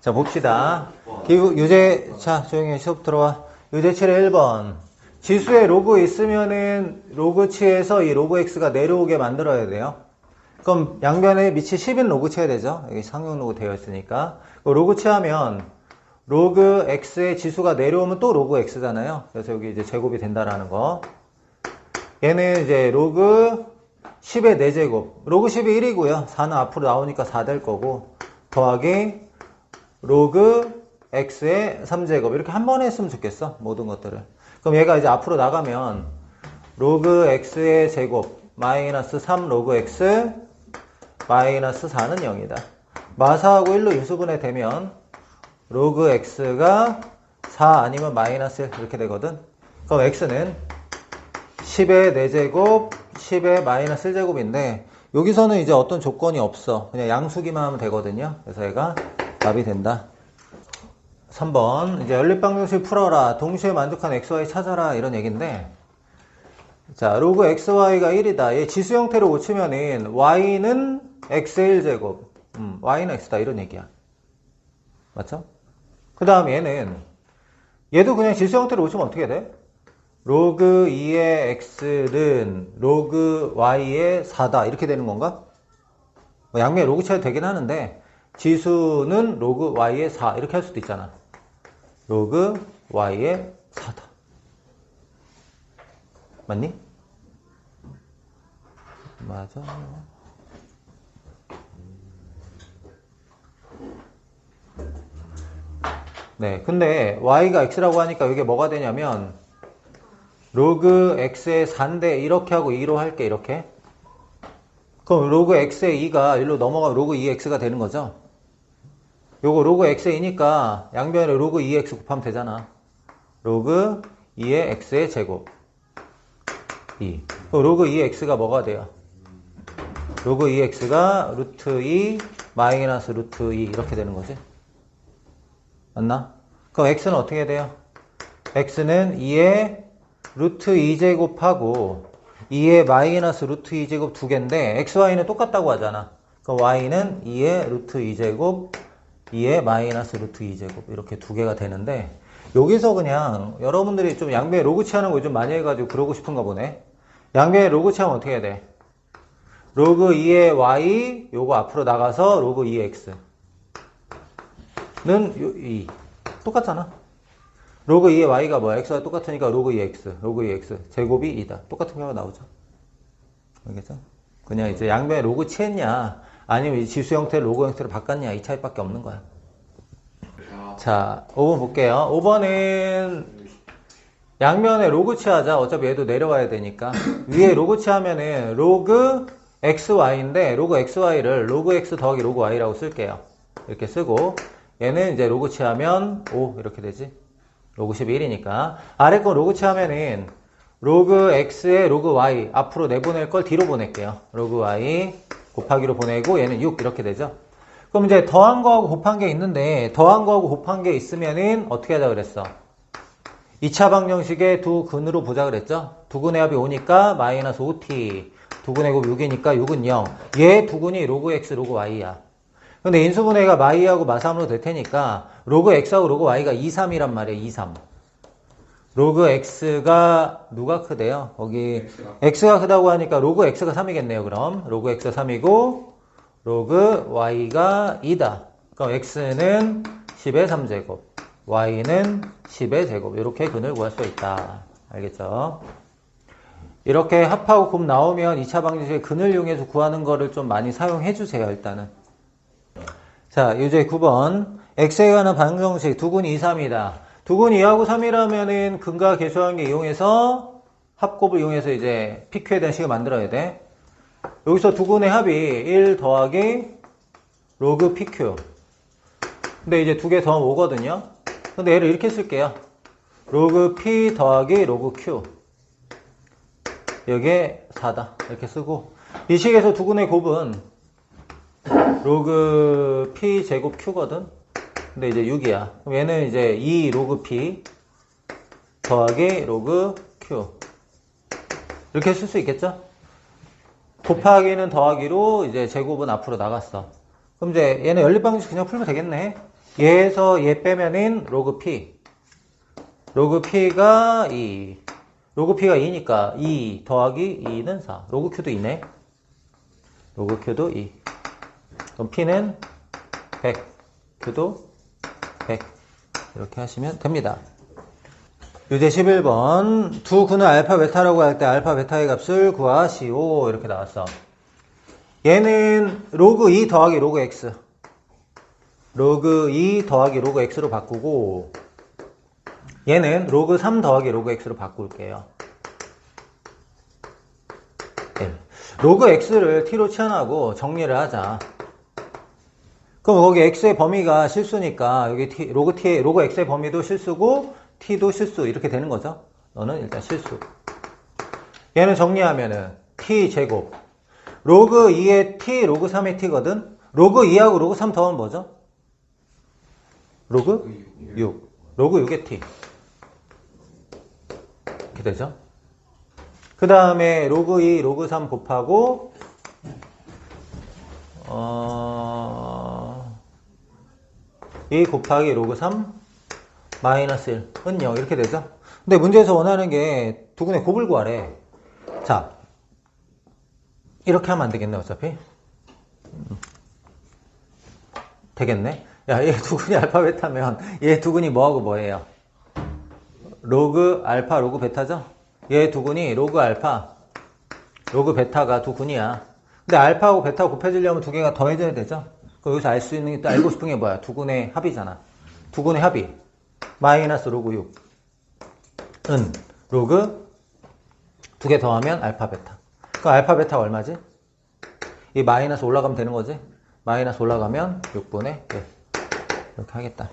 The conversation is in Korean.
자, 봅시다. 기후, 유제, 자, 조용히 해. 수업 들어와. 유제칠의 1번. 지수에 로그 있으면은 로그치에서 이 로그 x가 내려오게 만들어야 돼요. 그럼 양변에 밑이 10인 로그 쳐야 되죠. 여기 상용 로그 되어 있으니까. 그 로그 치 하면 로그 x의 지수가 내려오면 또 로그 x잖아요. 그래서 여기 이제 제곱이 된다라는 거. 얘는 이제 로그 10의 4제곱. 로그 10이 1이고요. 4는 앞으로 나오니까 4 될 거고. 더하기 로그 x의 3제곱. 이렇게 한 번에 했으면 좋겠어. 모든 것들을. 그럼 얘가 이제 앞으로 나가면 로그 x의 제곱 마이너스 3 로그 x 마이너스 4는 0이다. 마사하고 1로 유수분해 되면 로그 x가 4 아니면 마이너스 1 이렇게 되거든. 그럼 x는 10의 4제곱, 10의 마이너스 1제곱인데 여기서는 이제 어떤 조건이 없어. 그냥 양수기만 하면 되거든요. 그래서 얘가 답이 된다. 3번 이제 연립방정식 풀어라. 동시에 만족한 xy 찾아라. 이런 얘기인데 자 로그 xy가 1이다. 얘 지수 형태로 고치면은 y는 x의 1제곱 음, y는 x다. 이런 얘기야. 맞죠? 그 다음 얘는 얘도 그냥 지수 형태로 고치면 어떻게 돼? 로그 2의 x는 로그 y의 4다 이렇게 되는 건가? 뭐 양면에 로그 쳐도 되긴 하는데 지수는 로그 y의 4 이렇게 할 수도 있잖아. 로그 y의 4다. 맞니? 맞아. 네 근데 y가 x라고 하니까 이게 뭐가 되냐면 로그 x의 4인데 이렇게 하고 2로 할게 이렇게. 그럼 로그 x의 2가 일로 넘어가면 로그 2x가 되는 거죠 요거 로그 x의 2니까 양변에 로그 2x 곱하면 되잖아 로그 2의 x의 제곱 2 그럼 로그 2x가 뭐가 돼요? 로그 2x가 루트 2 마이너스 루트 2 이렇게 되는 거지 맞나? 그럼 x는 어떻게 돼요? x는 2의 루트 2제곱하고 2의 마이너스 루트 2제곱 두 개인데 xy는 똑같다고 하잖아. 그럼 y는 2의 루트 2제곱 2의 마이너스 루트 2제곱 이렇게 두 개가 되는데 여기서 그냥 여러분들이 좀 양변에 로그치 하는 거 좀 많이 해가지고 그러고 싶은가 보네. 양변에 로그치 하면 어떻게 해야 돼? 로그 2의 y 요거 앞으로 나가서 로그 2의 x는 2 똑같잖아. 로그 2의 y가 뭐야? x와 똑같으니까 로그 2x, 로그 2x 제곱이 2다. 똑같은 경우가 나오죠. 알겠죠? 그냥 이제 양변에 로그 취했냐, 아니면 지수 형태를 로그 형태로 바꿨냐 이 차이밖에 없는 거야. 자, 5번 볼게요. 5번은 양면에 로그 취하자. 어차피 얘도 내려와야 되니까. 위에 로그 취하면은 로그 xy인데 로그 xy를 로그 x 더하기 로그 y라고 쓸게요. 이렇게 쓰고 얘는 이제 로그 취하면 5 이렇게 되지. 로그 11이니까 아래 거 로그 취하면은 로그 x에 로그 y 앞으로 내보낼 걸 뒤로 보낼게요. 로그 y 곱하기로 보내고 얘는 6 이렇게 되죠. 그럼 이제 더한 거하고 곱한 게 있는데 더한 거하고 곱한 게 있으면은 어떻게 하자 그랬어? 2차 방정식의 두 근으로 보자 그랬죠? 두 근의 합이 5니까 마이너스 5t 두 근의 곱 6이니까 6은 0. 얘 두 근이 로그 x 로그 y야. 근데 인수분해가 마이하고 마삼으로 될 테니까 로그 x하고 로그 y가 2, 3이란 말이에요. 2, 3. 로그 x가 누가 크대요? 거기 x가 크다고 하니까 로그 x가 3이겠네요. 그럼 로그 x가 3이고 로그 y가 2다. 그럼 x는 10의 3제곱, y는 10의 제곱 이렇게 근을 구할 수 있다. 알겠죠? 이렇게 합하고 곱 나오면 2차 방정식의 근을 이용해서 구하는 거를 좀 많이 사용해 주세요. 일단은. 자, 이제 9번. x에 관한 방정식 두근 2, 3이다. 두근 2하고 3이라면은 근과 계수한계 이용해서 합곱을 이용해서 이제 PQ에 대한 식을 만들어야 돼. 여기서 두근의 합이 1 더하기 로그 PQ. 근데 이제 두 개 더하면 5거든요. 근데 얘를 이렇게 쓸게요. 로그 P 더하기 로그 Q. 여기에 4다. 이렇게 쓰고. 이 식에서 두근의 곱은 로그 P 제곱 Q거든? 근데 이제 6이야. 그럼 얘는 이제 2 로그 P 더하기 로그 Q. 이렇게 쓸 수 있겠죠? 곱하기는 더하기로 이제 제곱은 앞으로 나갔어. 그럼 이제 얘는 연립방정식 그냥 풀면 되겠네. 얘에서 얘 빼면은 로그 p. 로그 p가 2. 로그 p가 2니까 2 더하기 2는 4. 로그 q도 2네. 로그 q도 2. 그럼 p는 100. q도 100. 이렇게 하시면 됩니다. 유제 11번. 두 근을 알파 베타라고 할 때 알파 베타의 값을 구하시오. 이렇게 나왔어. 얘는 로그 2 더하기 로그 x. 로그 2 더하기 로그 x로 바꾸고 얘는 로그 3 더하기 로그 x로 바꿀게요. 1. 로그 x를 t로 치환하고 정리를 하자. 그럼 거기 x의 범위가 실수니까 여기 t, 로그 t, 로그 x의 범위도 실수고 t도 실수 이렇게 되는 거죠. 너는 일단 실수. 얘는 정리하면은 t 제곱 로그 2의 t, 로그 3의 t거든. 로그 2하고 로그 3 더하면 뭐죠? 로그 6. 로그 6의 t. 이렇게 되죠. 그 다음에 로그 2, 로그 3 곱하고 어... 2 곱하기 로그 3 마이너스 1은 0 이렇게 되죠. 근데 문제에서 원하는 게 두근의 곱을 구하래. 자, 이렇게 하면 안 되겠네 어차피. 음. 되겠네. 야, 얘 두근이 알파 베타면 얘 두근이 뭐하고 뭐예요? 로그 알파 로그 베타죠? 얘 두근이 로그 알파 로그 베타가 두 근이야. 근데 알파하고 베타 곱해지려면 두 개가 더해져야 되죠? 그럼 여기서 알 수 있는 게 또 알고 싶은 게 뭐야? 두 근의 합이잖아. 두 근의 합이 마이너스 로그 6. 은 로그 두 개 더하면 알파 베타. 그 알파 베타가 얼마지? 이 마이너스 올라가면 되는 거지? 마이너스 올라가면 6분의 1. 이렇게 하겠다.